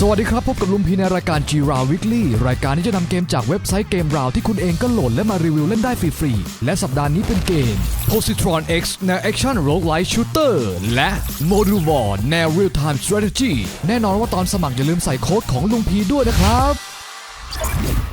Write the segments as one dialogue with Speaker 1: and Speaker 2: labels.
Speaker 1: สวัสดีครับ พบกับลุงพีในรายการ G r o w Weekly รายการที่จะนำเกมจากเว็บไซต์เกมราวที่คุณเองก็โหลดและมารีวิวเล่นได้ฟรีๆ และสัปดาห์นี้เป็นเกม Positron X แนว Action Roguelike Shooter และ Module War แนว Real Time Strategy แน่นอนว่าตอนสมัครอย่าลืมใส่โค้ดของลุงพีด้วยนะครับ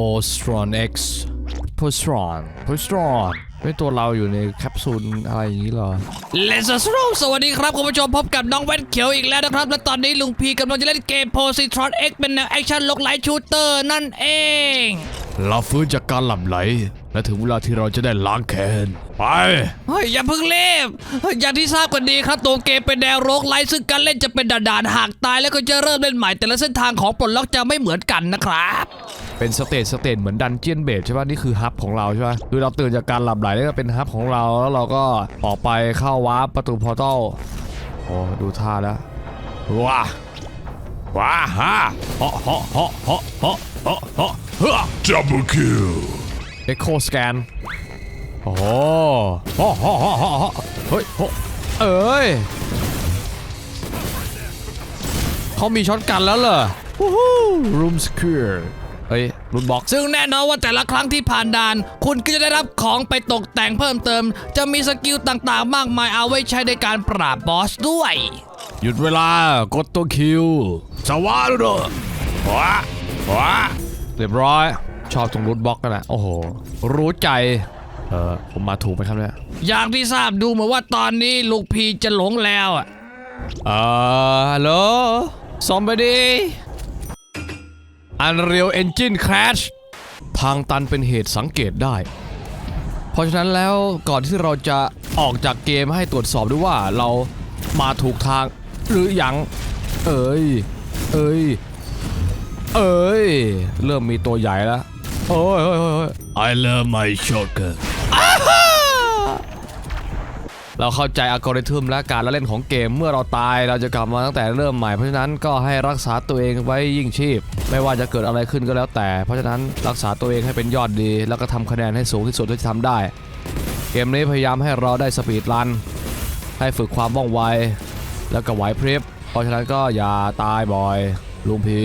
Speaker 1: Postron X Postron Postron เป็นตัวเราอยู่ในแคปซูลอะไรอย่างนี้เหรอ
Speaker 2: เลสสโรสวัสดีครับคุณผู้ชมพบกับน้องแว่นเขียวอีกแล้วนะครับ และตอนนี้ลุงพีกำลังจะเล่นเกม Positron X เป็นแนวแอคชั่นลกไลท์ชูเตอร์นั่นเอง
Speaker 1: เราฟื้นจากการหลับไหล และถึงเวลาที่เราจะได้ล้างแค้น ไป
Speaker 2: เฮ้ย อย่าเพิ่งรีบอย่างที่ทราบกันดีครับตัวเกมเป็นแนวโรกไลท์ซึ่งการเล่นจะเป็นด่านๆหากตายแล้วก็จะเริ่มเล่นใหม่แต่ละเส้นทางของปลดล็อกจะไม่เหมือนกันนะครับ
Speaker 1: เป็นสเตจสเตจเหมือนดันเจียนเบดใช่ป่ะนี่คือฮับของเราใช่ป่ะคือเราตื่นจากการหลับไหลแล้วก็เป็นฮับของเราแล้วเราก็ออกไปเข้าวาร์ปประตูพอร์ทัลโอ้ดูท่าแล้วว้าว้าฮะเฮาะเฮาะเฮาะเฮาะเฮาะเฮาะเฮาะเฮ้อ
Speaker 3: Double kill.
Speaker 1: เอ็กโคสแกนโอ้โหโอ้โหโอ้โหโอ้โหเฮ้ยโอ้เอ้ยเขามีช็อตกันแล้วเหรอวู้ฮู้ room secure เฮ้ย รูนบ็อก
Speaker 2: ซึ่งแน่นอนว่าแต่ละครั้งที่ผ่านด่าน คุณก็จะได้รับของไปตกแต่งเพิ่มเติม จะมีสกิลต่างๆ มากมายเอาไว้ใช้ในการปราบบอสด้วย
Speaker 1: หยุดเวลากดตัวคิว สวารุโดว้าว้าเรียบร้อย ชอบตรงรูทบ็อกกันแหละโอ้โห รู้ใจ เออผมมาถูกไหมครับเนี่ย
Speaker 2: อย่างที่ทราบดูเหมือนว่าตอนนี้ลูกพีจะหลงแล้วอะ
Speaker 1: เอ่อฮัลโหล somebody Unreal Engine Crash ทางตันเป็นเหตุสังเกตได้ เพราะฉะนั้นแล้วก่อนที่เราจะออกจากเกมให้ตรวจสอบด้วยว่าเรามาถูกทางหรือยัง เอ้ย เอ้ย เอ้ย เริ่มมีตัวใหญ่แล้ว โอ้ยโอ้ยโอ้ยโอ้ย I love my shotgun เราเข้าใจอัลกอริทึมและการละเล่นของเกม เมื่อเราตายเราจะกลับมาตั้งแต่เริ่มใหม่เพราะฉะนั้นก็ให้รักษาตัวเองไว้ยิ่งชีพ ไม่ว่าจะเกิดอะไรขึ้นก็แล้วแต่ เพราะฉะนั้นรักษาตัวเองให้เป็นยอดดี แล้วก็ทำคะแนนให้สูงที่สุดที่จะทำได้ เกมนี้พยายามให้เราได้สปีดรันให้ฝึกความว่องไว แล้วก็ไหวพริบเพราะฉะนั้นก็อย่าตายบ่อยลุงพี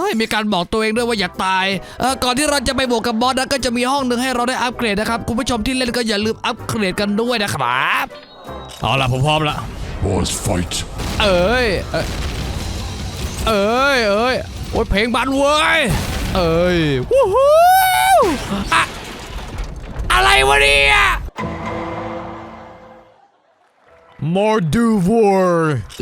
Speaker 2: ฮ้ยมีการบอกตัวเองด้วยว่าอย่าตายเออก่อนที่เราจะไปบวกกับบอสนะก็จะมีห้องหนึ่งให้เราได้อัปเกรดนะครับคุณผู้ชมที่เล่นก็อย่าลืมอัปเกรดกันด้วยนะครับ
Speaker 1: เอาล่ะผมพร้อมละ
Speaker 3: Boss fight.
Speaker 1: เอ้ยเอ้ยเอ้ยเอ้ยโอ้ยเพลงบันเว้ยเอ้ยวู้ฮู้ More do war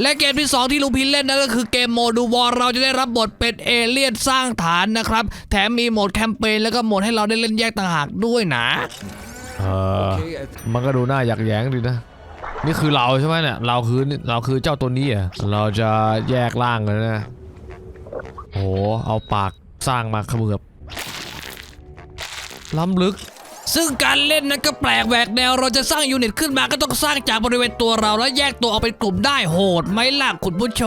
Speaker 2: และเกมที่ 2 ที่ลุงพีเล่นนั่นก็คือเกมโมดูวอร์เราจะได้รับบทเป็นเอเลี่ยนสร้างฐานนะครับ แถมมีโหมดแคมเปญแล้วก็โหมดให้เราได้เล่นแยกต่างหากด้วยนะ
Speaker 1: เออมันก็ดูน่าอยากแย้งดีนะ นี่คือเราใช่ไหมเนี่ย เราคือเราคือเจ้าตัวนี้อะเราจะแยกร่างกันนะโอ้โหเอาปากสร้างมาเขมือบล้ำลึก
Speaker 2: ซึ่งการเล่นนั้นก็แปลกแหวกแนวเราจะสร้างยูนิตขึ้นมาก็ต้องสร้างจากบริเวณตัวเราแล้วแยกตัวออกเป็นกลุ่มได้โหดไหมล่ะคุณผู้ช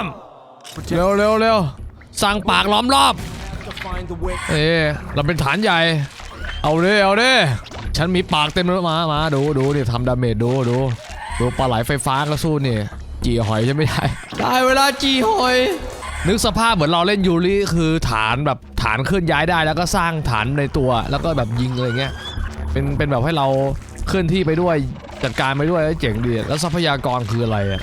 Speaker 2: ม
Speaker 1: เร็วเร็วเร็วสร้างปากล้อมรอบเอ๊เราเป็นฐานใหญ่ เอาเด้เอาเด้ฉันมีปากเต็มแล้วมามาดูดูดิทำดาเมจดูดูดูปลาไหลไฟฟ้าก็สู้นี่จีหอยจะไม่ได้ได้เวลาจีหอย นึกสภาพเหมือนเราเล่นยูริคือฐานแบบ ฐานเคลื่อนย้ายได้แล้วก็สร้างฐานในตัวแล้วก็แบบยิงอะไรเงี้ยเป็นเป็นแบบให้เราเคลื่อนที่ไปด้วยจัดการไปด้วยเจ๋งดีแล้วทรัพยากรคืออะไรอะ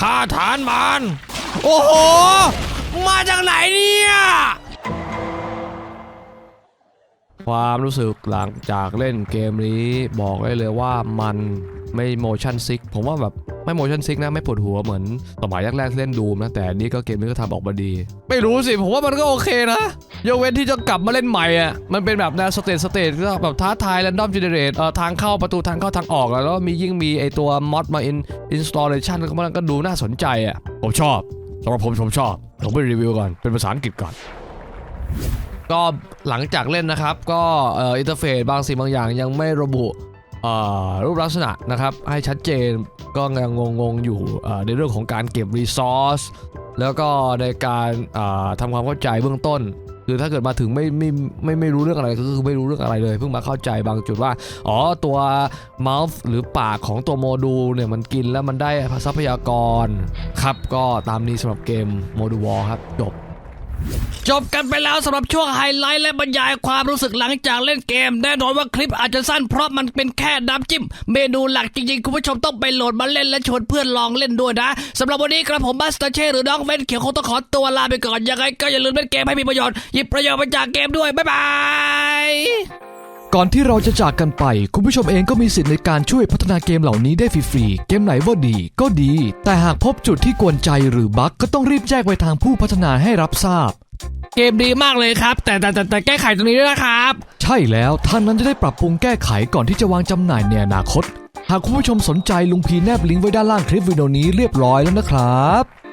Speaker 1: ฆ่าฐานมัน
Speaker 2: โอ้โห มาจากไหนเนี่ย
Speaker 1: โอความรู้สึกหลังจากเล่นเกมนี้บอกได้เลยว่ามัน ไม่ motion sick ผมว่าแบบไม่ motion sick นะไม่ปวดหัวเหมือนสมัยแรกๆเล่นดูมนะแต่นี่ก็เกมนี้ก็ทำออกมาดี ไม่รู้สิ ผมว่ามันก็โอเคนะยกเว้นที่จะกลับมาเล่นใหม่อะมันเป็นแบบแนวสเตทสเตทก็แบบท้าทาย random generate เอ่อทางเข้าประตูทางเข้าทางออกแล้วมียิ่งมีไอตัว mod มา in installation ก็มันก็ดูน่าสนใจอะผมชอบสำหรับผมผมชอบผมไปรีวิวก่อนเป็นภาษาอังกฤษก่อนก็หลังจากเล่นนะครับ ก็เอ่ออินเทอร์เฟซบางสิ่งบางอย่างยังไม่ระบุ รูปลักษณะนะครับให้ชัดเจนก็ยังงงๆอยู่ในเรื่องของการเก็บรีซอสแล้วก็ในการอ่าทำความเข้าใจเบื้องต้นคือถ้าเกิดมาถึงไม่ไม่ไม่ไม่รู้เรื่องอะไรก็คือไม่รู้เรื่องอะไรเลย เพิ่งมาเข้าใจบางจุดว่า อ๋อตัว mouth หรือปากของตัวโมดูลเนี่ยมันกินแล้วมันได้ทรัพยากรครับก็ตามนี้สำหรับเกมโมดูลวอลครับจบ
Speaker 2: จบกันไปแล้วสำหรับช่วงไฮไลท์และบรรยายความรู้สึกหลังจากเล่นเกม แน่นอนว่าคลิปอาจจะสั้นเพราะมันเป็นแค่น้ำจิ้ม เมนูหลักจริงๆ คุณผู้ชมต้องไปโหลดมาเล่นและชวนเพื่อนลองเล่นด้วยนะสำหรับวันนี้กระผมบัสเตอร์เช่หรือน้องเวนเขียวคงต้องขอตัวลาไปก่อนยังไงก็อย่าลืมเล่นเกมให้มีประโยชน์หยิบประโยชน์มาจากเกมด้วยบ๊ายบาย
Speaker 4: ก่อนที่เราจะจากกันไป คุณผู้ชมเองก็มีสิทธิ์ในการช่วยพัฒนาเกมเหล่านี้ได้ฟรีๆ เกมไหนว่าดีก็ดี แต่หากพบจุดที่กวนใจหรือบั๊กก็ต้องรีบแจ้งไปทางผู้พัฒนาให้รับทราบ
Speaker 2: กมดีมากเลยครับแต่แต่แต่แต่แก้ไขตรงนี้ด้วยนะครับ
Speaker 4: ใช่แล้วท่านนั้นจะได้ปรับปรุงแก้ไขก่อนที่จะวางจำหน่ายในอนาคต หากคุณผู้ชมสนใจลุงพีแนบลิงก์ไว้ด้านล่างคลิปวิดีโอนี้เรียบร้อยแล้วนะครับ